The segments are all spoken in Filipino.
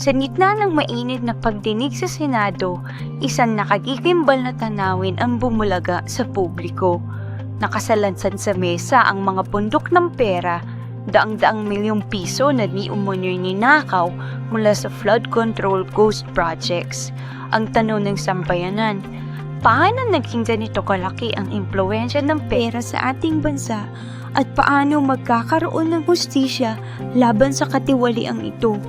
Sa gitna ng mainit na pagdinig sa Senado, isang nakagigimbal na tanawin ang bumulaga sa publiko. Nakasalansan sa mesa ang mga pundok ng pera, daang-daang milyong piso na di umunyo'y ninakaw mula sa flood control ghost projects. Ang tanong ng sampayanan, paano naging ganito kalaki ang impluensya ng pera sa ating bansa at paano magkakaroon ng hustisya laban sa katiwaliang ito?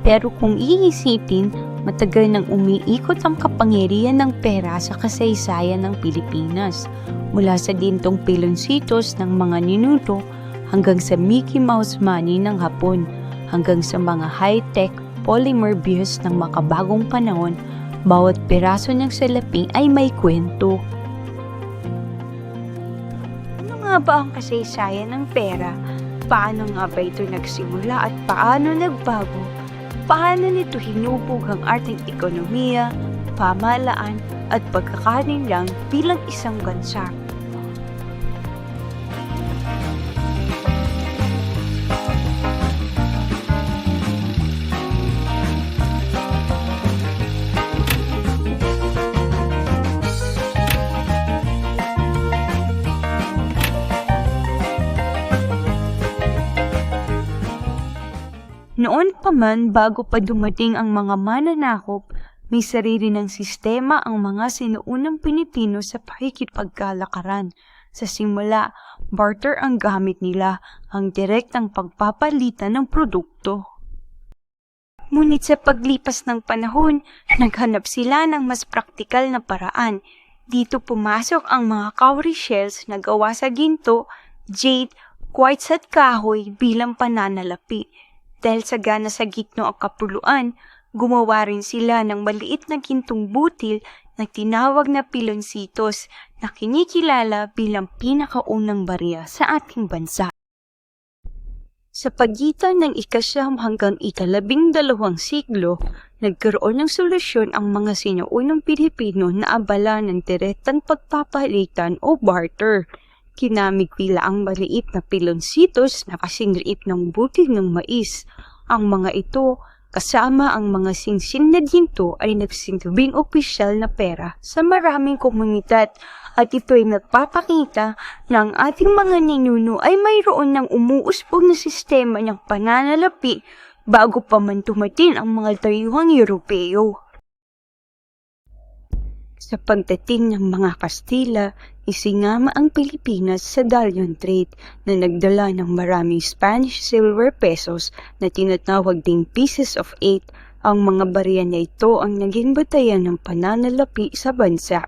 Pero kung iisipin, matagal nang umiikot ang kapangyarihan ng pera sa kasaysayan ng Pilipinas. Mula sa dintong pilonsitos ng mga ninuto hanggang sa Mickey Mouse money ng Hapon, hanggang sa mga high-tech polymer bills ng makabagong panahon, bawat piraso ng salapi ay may kwento. Ano nga ba ang kasaysayan ng pera? Paano nga ba ito nagsimula at paano nagbago? Paano nito hinubog ang ating ekonomiya, pamahalaan at pagkakaninlang bilang isang bansa? Man bago pa dumating ang mga mananakop, may sarili ng sistema ang mga sinuunang Pilipino sa pakikipagkalakaran. Sa simula, barter ang gamit nila, ang direktang pagpapalitan ng produkto. Ngunit sa paglipas ng panahon, naghanap sila ng mas praktikal na paraan. Dito pumasok ang mga cowrie shells na gawa sa ginto, jade, quartz at kahoy bilang pananalapi. Dahil sa gana sa gitno ang kapuluan, gumawa rin sila ng maliit na gintong butil na tinawag na pilonsitos na kinikilala bilang pinakaunang barya sa ating bansa. Sa pagitan ng ikasyam hanggang ikalabing dalawang siglo, nagkaroon ng solusyon ang mga sinuunang Pilipino na abala ng direktang pagpapalitan o barter. Kinamig pila ang maliit na pilonsitos na kasing liit ng butil ng mais. Ang mga ito, kasama ang mga singsin na ginto ay nagsilbing opisyal na pera sa maraming komunidad at ito'y nagpapakita na ang ating mga ninuno ay mayroon ng umuusbog na sistema ng pananalapi bago pa man tumatin ang mga dayuhang Europeo. Sa pagdating ng mga Kastila, isingama ang Pilipinas sa Dalian Trade na nagdala ng maraming Spanish silver pesos na tinatawag ding pieces of eight. Ang mga barya na ito ang naging batayan ng pananalapi sa bansa.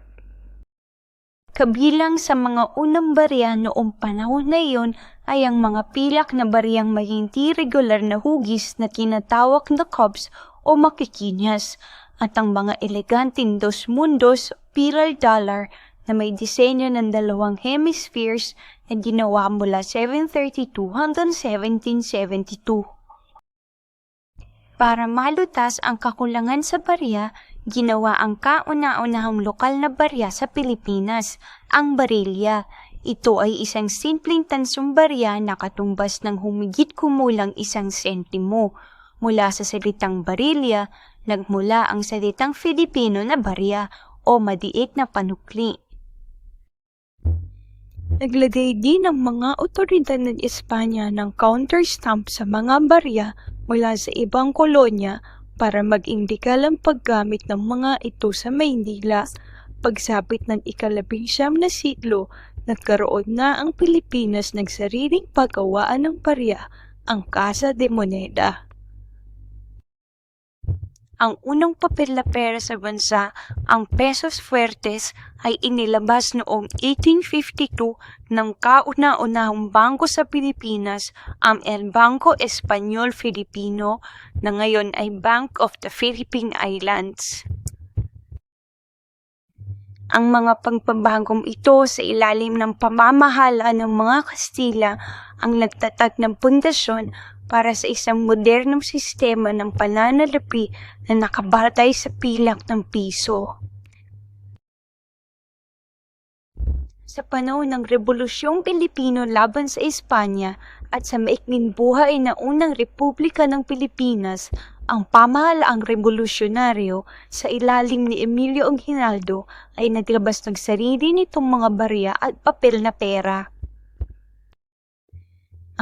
Kabilang sa mga unang barya noong panahon na iyon ay ang mga pilak na baryang may hindi regular na hugis na tinatawag na cobs o makikinyas at ang mga eleganteng dos mundos piral dollar na may disenyo ng dalawang hemispheres na ginawa mula 732 hanggang 1772. Para malutas ang kakulangan sa barya, ginawa ang kauna-unahang lokal na barya sa Pilipinas, ang barilya. Ito ay isang simpleng tansong barya na katumbas ng humigit kumulang isang sentimo. Mula sa salitang barilya, nagmula ang salitang Filipino na barya o madiit na panukli. Naglagay din ang mga otoridad ng Espanya ng counter-stamp sa mga barya mula sa ibang kolonya para mag-indikal ang paggamit ng mga ito sa Maynila. Pagsapit ng ikalabing siyam na siglo, nagkaroon na ang Pilipinas ng sariling paggawaan ng barya, ang Casa de Moneda. Ang unang papel na pera sa bansa, ang pesos fuertes, ay inilabas noong 1852 ng kauna-unahang bangko sa Pilipinas, ang El Banco Espanyol Filipino, na ngayon ay Bank of the Philippine Islands. Ang mga pagpabagong ito sa ilalim ng pamamahala ng mga Kastila ang nagtatag ng pundasyon para sa isang modernong sistema ng pananalapi na nakabatay sa pilak ng piso. Sa panahon ng Rebolusyong Pilipino laban sa Espanya, at sa maikling buhay na unang Republika ng Pilipinas, ang pamahalaang revolusyonaryo sa ilalim ni Emilio Aguinaldo ay naglabas ng sarili nitong mga barya at papel na pera.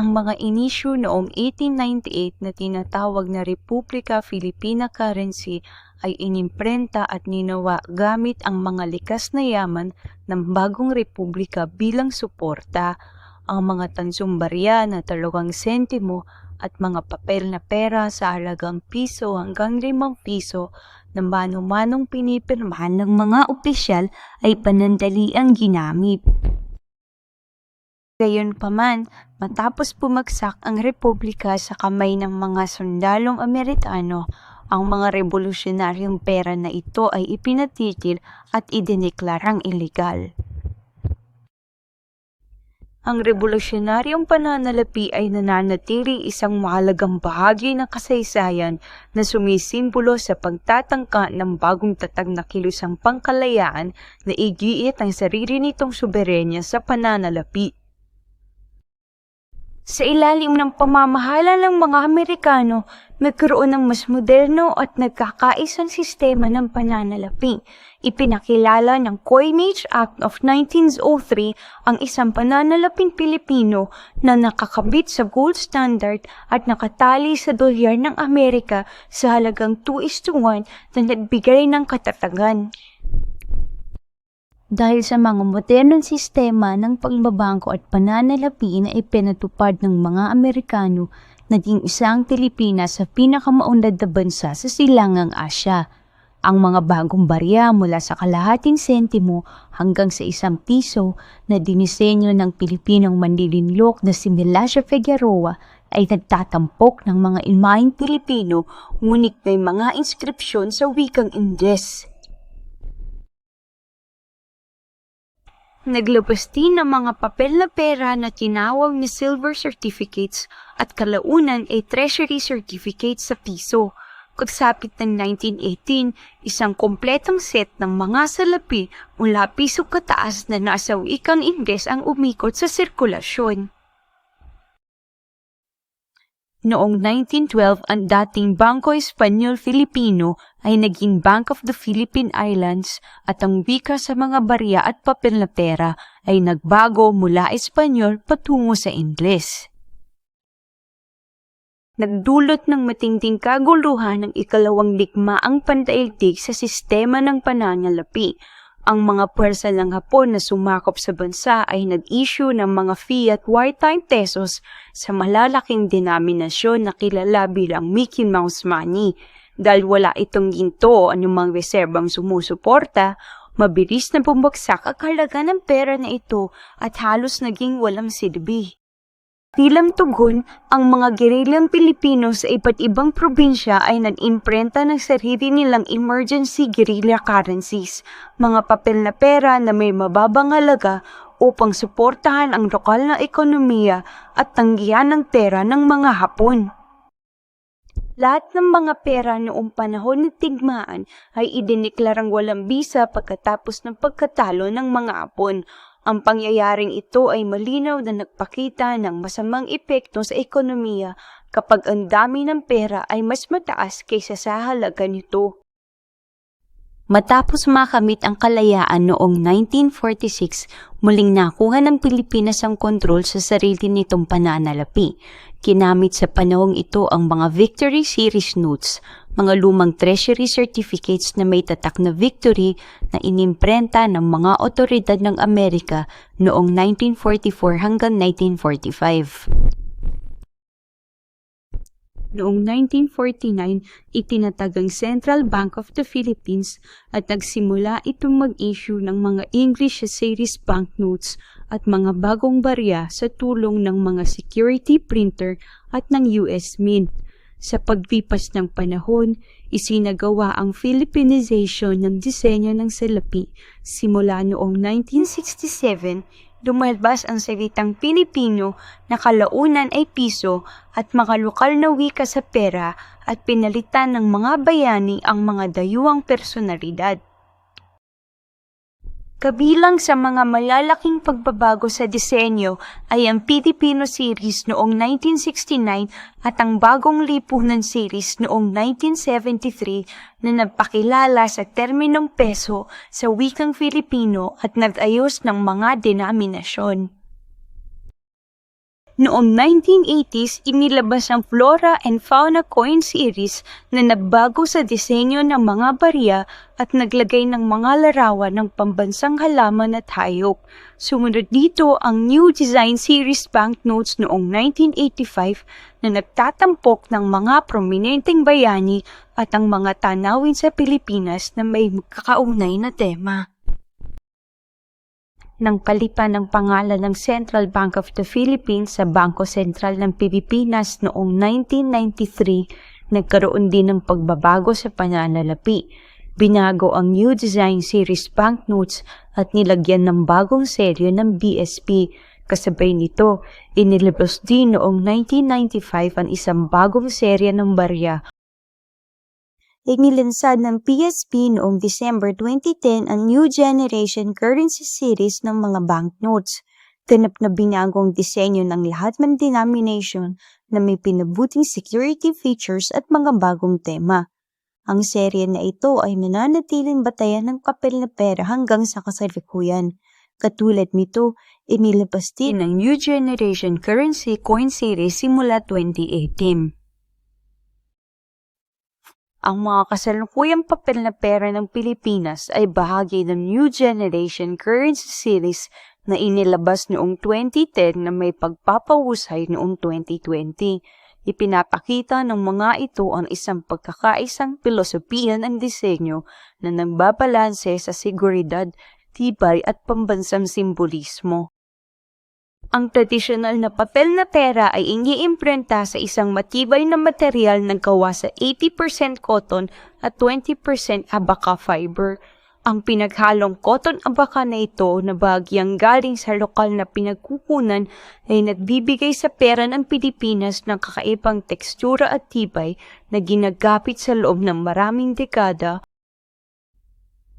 Ang mga inisyu noong 1898 na tinatawag na Republika Filipina Currency ay inimprenta at ninawa gamit ang mga likas na yaman ng bagong republika bilang suporta. Ang mga tansong barya na talagang sentimo at mga papel na pera sa halagang piso hanggang limang piso na mano-manong pinipirmahan ng mga opisyal ay panandaliang ginamit. Gayunpaman, matapos bumagsak ang republika sa kamay ng mga sundalong Amerikano, ang mga revolusyonaryong pera na ito ay ipinatigil at idineklarang illegal. Ang revolusyonaryong pananalapi ay nananatili isang mahalagang bahagi ng kasaysayan na sumisimbolo sa pagtatangka ng bagong tatag na kilusang pangkalayaan na igiit ang sarili nitong soberenya sa pananalapi. Sa ilalim ng pamamahala ng mga Amerikano, nagkaroon ng mas moderno at nagkakaisang sistema ng pananalapi. Ipinakilala ng Coinage Act of 1903 ang isang pananalaping Pilipino na nakakabit sa gold standard at nakatali sa dolyar ng Amerika sa halagang 2 is to 1 na nagbigay ng katatagan. Dahil sa mga modernong sistema ng pagbabangko at pananalapi na ipinatupad ng mga Amerikano, naging isang Pilipinas sa pinakamaunlad na bansa sa silangang Asya. Ang mga bagong barya mula sa kalahating sentimo hanggang sa isang piso na dinisenyo ng Pilipinong manlilinlok na si Melasio Figueroa ay nagtatampok ng mga imaing Pilipino ngunit may mga inskripsyon sa wikang Ingles. Naglabas din ng mga papel na pera na tinawag na silver certificates at kalaunan ay treasury certificates sa piso. Pagsapit ng 1918, isang kompletong set ng mga salapi mula piso kataas na nasa wikang Ingles ang umikot sa sirkulasyon. Noong 1912, ang dating Bangko Espanyol Filipino ay naging Bank of the Philippine Islands at ang wika sa mga barya at papel na pera ay nagbago mula Espanyol patungo sa Ingles. Nagdulot ng matinding kaguluhan ng ikalawang digmaang pandaigdig sa sistema ng pananalapi ang mga puwersa ng Hapon na sumakop sa bansa ay nag-issue ng mga fiat wartime pesos sa malalaking denominasyon na kilala bilang Mickey Mouse money. Dahil wala itong ginto o anumang reserbang sumusuporta, mabilis na bumagsak ang halaga ng pera na ito at halos naging walang silbi. Bilang tugon, ang mga gerilyang Pilipino sa iba't ibang probinsya ay nag-imprenta ng sarili nilang emergency guerrilla currencies, mga papel na pera na may mababang halaga upang suportahan ang lokal na ekonomiya at tanggihan ng pera ng mga Hapon. Lahat ng mga pera noong panahon ng tigmaan ay idineklarang walang bisa pagkatapos ng pagkatalo ng mga Hapon ang pangyayaring ito ay malinaw na nagpakita ng masamang epekto sa ekonomiya kapag ang dami ng pera ay mas mataas kaysa sa halaga nito. Matapos makamit ang kalayaan noong 1946, muling nakuha ng Pilipinas ang kontrol sa sarili nitong pananalapi. Kinamit sa panahong ito ang mga Victory Series Notes, mga lumang treasury certificates na may tatak na victory na inimprenta ng mga otoridad ng Amerika noong 1944 hanggang 1945. Noong 1949, itinatag ang Central Bank of the Philippines at nagsimula itong mag-issue ng mga English series banknotes at mga bagong barya sa tulong ng mga security printer at ng US Mint. Sa paglipas ng panahon, isinagawa ang Philippinization ng disenyo ng salapi. Simula noong 1967, lumalabas ang salitang Pilipino na kalaunan ay piso at mga lokal na wika sa pera at pinalitan ng mga bayani ang mga dayuang personalidad. Kabilang sa mga malalaking pagbabago sa disenyo ay ang Filipino series noong 1969 at ang bagong lipunan series noong 1973 na nagpakilala sa terminong peso sa wikang Filipino at nag-ayos ng mga denominasyon. Noong 1980s, inilabas ang Flora and Fauna Coin Series na nagbago sa disenyo ng mga barya at naglagay ng mga larawan ng pambansang halaman at hayop. Sumunod dito ang New Design Series Banknotes noong 1985 na nagtatampok ng mga prominenteng bayani at ang mga tanawin sa Pilipinas na may kakaunay na tema ng palipan ng pangalan ng Central Bank of the Philippines sa Bangko Sentral ng Pilipinas noong 1993, nagkaroon din ng pagbabago sa pananalapi. Binago ang New Design Series banknotes at nilagyan ng bagong serye ng BSP. Kasabay nito, inilabas din noong 1995 ang isang bagong serye ng barya Inilansad ng PSP noong December 2010 ang New Generation Currency Series ng mga banknotes. Ganap na binagong disenyo ng lahat ng denomination na may pinabuting security features at mga bagong tema. Ang serye na ito ay nananatiling batayan ng kapel na pera hanggang sa kasalikuyan. Katulad nito, inilabas din ang New Generation Currency Coin Series simula 2018. Ang mga kasalukuyang papel na pera ng Pilipinas ay bahagi ng New Generation Currency Series na inilabas noong 2010 na may pagpapahusay noong 2020. Ipinapakita ng mga ito ang isang pagkakaisang filosofiya ng disenyo na nagbabalanse sa seguridad, tibay at pambansang simbolismo. Ang tradisyonal na papel na pera ay iniimprenta sa isang matibay na material na gawa sa 80% cotton at 20% abaca fiber. Ang pinaghalong cotton abaca na ito na bagyang galing sa lokal na pinagkukunan ay nagbibigay sa pera ng Pilipinas ng kakaibang tekstura at tibay na ginagapit sa loob ng maraming dekada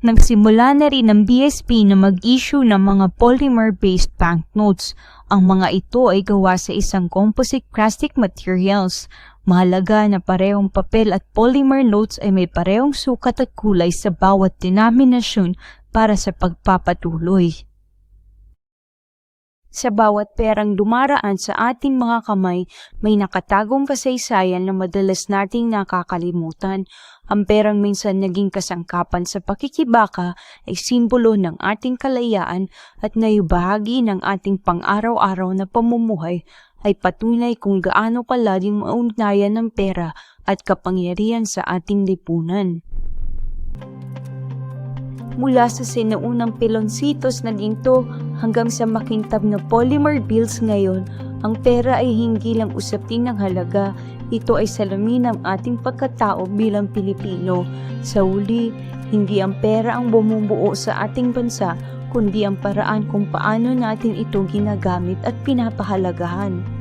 Nagsimula na rin ang BSP na mag-issue ng mga polymer-based banknotes. Ang mga ito ay gawa sa isang composite plastic materials. Mahalaga na parehong papel at polymer notes ay may parehong sukat at kulay sa bawat denominasyon para sa pagpapatuloy. Sa bawat perang dumaraan sa ating mga kamay, may nakatagong kasaysayan na madalas nating nakakalimutan. Ang perang minsan naging kasangkapan sa pakikibaka ay simbolo ng ating kalayaan at nayubahagi ng ating pang-araw-araw na pamumuhay ay patunay kung gaano kalaling maugnayan ng pera at kapangyarihan sa ating lipunan. Mula sa sinuunang pilonsitos na ginto hanggang sa makintab na polymer bills ngayon, ang pera ay hindi lang usapin ng halaga, ito ay salamin ng ating pagkatao bilang Pilipino. Sa uli, hindi ang pera ang bumubuo sa ating bansa, kundi ang paraan kung paano natin ito ginagamit at pinapahalagahan.